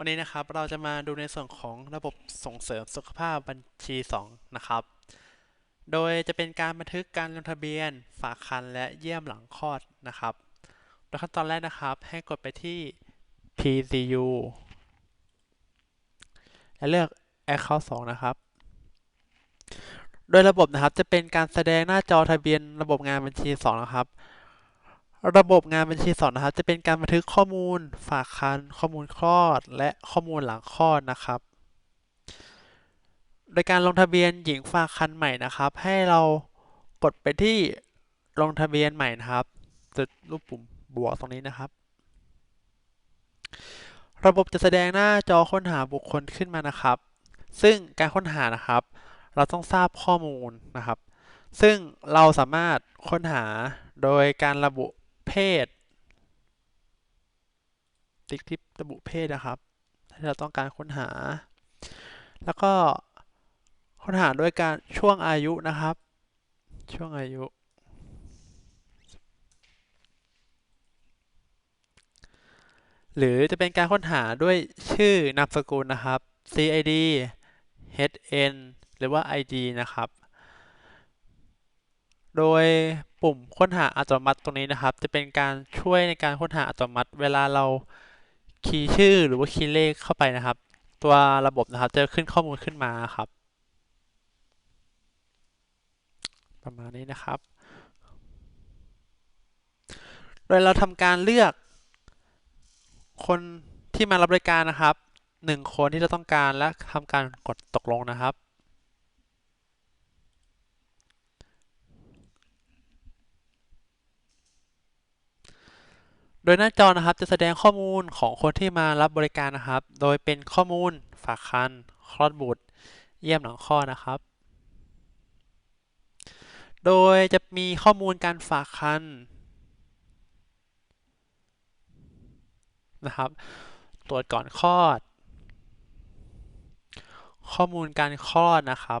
วันนี้นะครับเราจะมาดูในส่วนของระบบส่งเสริมสุขภาพบัญชี 2 นะครับ โดยจะเป็นการบันทึกการลงทะเบียน ฝากคันและเยี่ยมหลังคลอดนะครับ โดยขั้นตอนแรกนะครับ ให้กดไปที่ PCU และเลือก Account 2 นะครับ โดยระบบนะครับจะเป็นการแสดงหน้าจอทะเบียนระบบงานบัญชี 2 นะครับ ระบบงานบัญชีสองนะครับ จะเป็นการบันทึกข้อมูลฝากคันข้อมูลคลอด และข้อมูลหลังคลอดนะครับ โดยการลงทะเบียนหญิงฝากคันใหม่นะครับ ให้เรากดไปที่ลงทะเบียนใหม่นะครับจุดรูปปุ่มบวกตรงนี้นะครับ ระบบจะแสดงหน้าจอค้นหาบุคคลขึ้นมานะครับ ซึ่งการค้นหานะครับ เราต้องทราบข้อมูลนะครับ ซึ่งเราสามารถค้นหาโดยการระบุ เพศ ติ๊กที่ระบุเพศนะครับที่เราต้องการค้นหา แล้วก็ค้นหาด้วยการช่วงอายุนะครับ ช่วงอายุ หรือจะเป็นการค้นหาด้วยชื่อนามสกุลนะครับ CID HN หรือว่า ID นะครับ โดย ปุ่มค้นหาอัตโนมัติตรงนี้นะครับ จะเป็นการช่วยในการค้นหาอัตโนมัติ เวลาเราคีย์ชื่อหรือว่าคีย์เลขเข้าไปนะครับ ตัวระบบนะครับจะขึ้นข้อมูลขึ้นมาครับ ประมาณนี้นะครับ โดยเราทำการเลือก คนที่มารับบริการนะครับหนึ่งคนที่เราต้องการและทำการกดตกลงนะครับ โดยหน้าจอนะครับจะแสดงข้อมูลของคนที่มารับบริการนะครับ โดยเป็นข้อมูลฝากคันคลอดบุตร เยี่ยมหลังคลอดนะครับ โดยจะมีข้อมูลการฝากคันนะครับ ตรวจก่อนคลอด ข้อมูลการคลอดนะครับ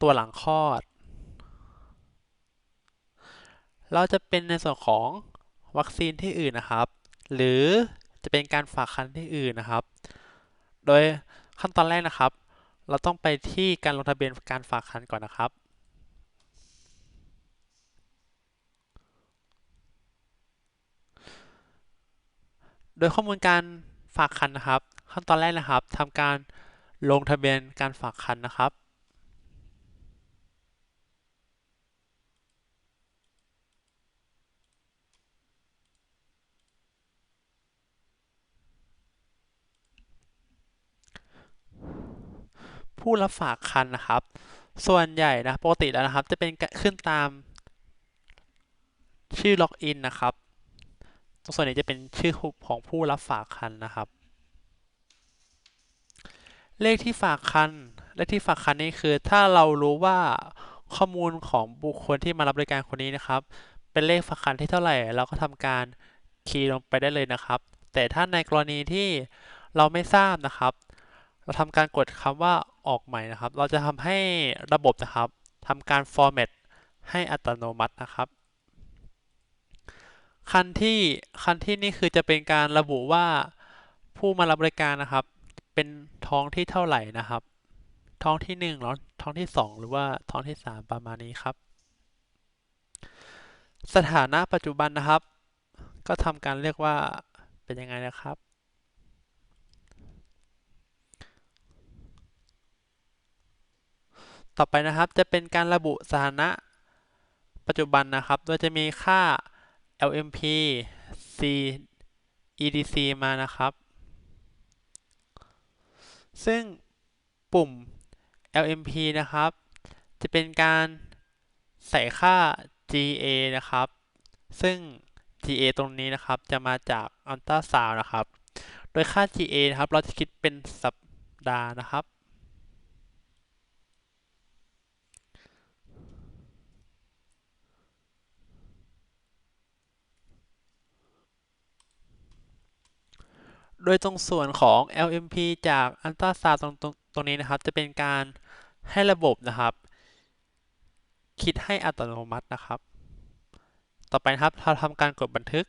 ตัวหลังคลอด เราจะเป็นในส่วนของ วัคซีนที่อื่นนะครับ หรือจะเป็นการฝากคันที่อื่นนะครับ โดยขั้นตอนแรกนะครับ เราต้องไปที่การลงทะเบียนการฝากคันก่อนนะครับโดยข้อมูลการฝากคันนะครับ ขั้นตอนแรกนะครับทำการลงทะเบียนการฝากคันนะครับ ผู้รับฝากคันนะครับ ส่วนใหญ่นะปกติแล้วนะครับ จะเป็นขึ้นตามชื่อล็อกอินนะครับส่วนนี้จะเป็นชื่อของผู้รับฝากคันนะครับ เลขที่ฝากคันเลขที่ฝากคันนี่คือ ถ้าเรารู้ว่าข้อมูลของบุคคลที่มารับบริการคนนี้นะครับ เป็นเลขฝากคันที่เท่าไหร่ เราก็ทำการคีย์ลงไปได้เลยนะครับ แต่ถ้าในกรณีที่เราไม่ทราบนะครับ เราทำการกดคำว่าออกใหม่นะครับ เราจะทำให้ระบบนะครับทำการ format ให้อัตโนมัตินะครับคันที่คันที่นี่คือจะเป็นการระบุว่าผู้มารับบริการนะครับ เป็นท้องที่เท่าไหร่นะครับ ท้องที่หนึ่งหรอท้องที่สองหรือว่าท้องที่สามประมาณนี้ครับ สถานะปัจจุบันนะครับ ก็ทำการเรียกว่าเป็นยังไงนะครับ ต่อไปนะครับจะเป็นการระบุสถานะปัจจุบันนะครับ โดยจะมีค่า LMP C EDC มานะครับ ซึ่งปุ่ม LMP นะครับ จะเป็นการใส่ค่า GA นะครับ ซึ่ง GA ตรงนี้นะครับ จะมาจากอัลตราซาวนะครับ โดยค่า GA นะครับ เราจะคิดเป็นสัปดาห์นะครับ โดยตรงส่วนของ LMP จากอัลตราซาวตรงตรงตรงนี้นะครับ จะเป็นการให้ระบบนะครับ คิดให้อัตโนมัตินะครับ ต่อไปนะครับเราทำการกดบันทึก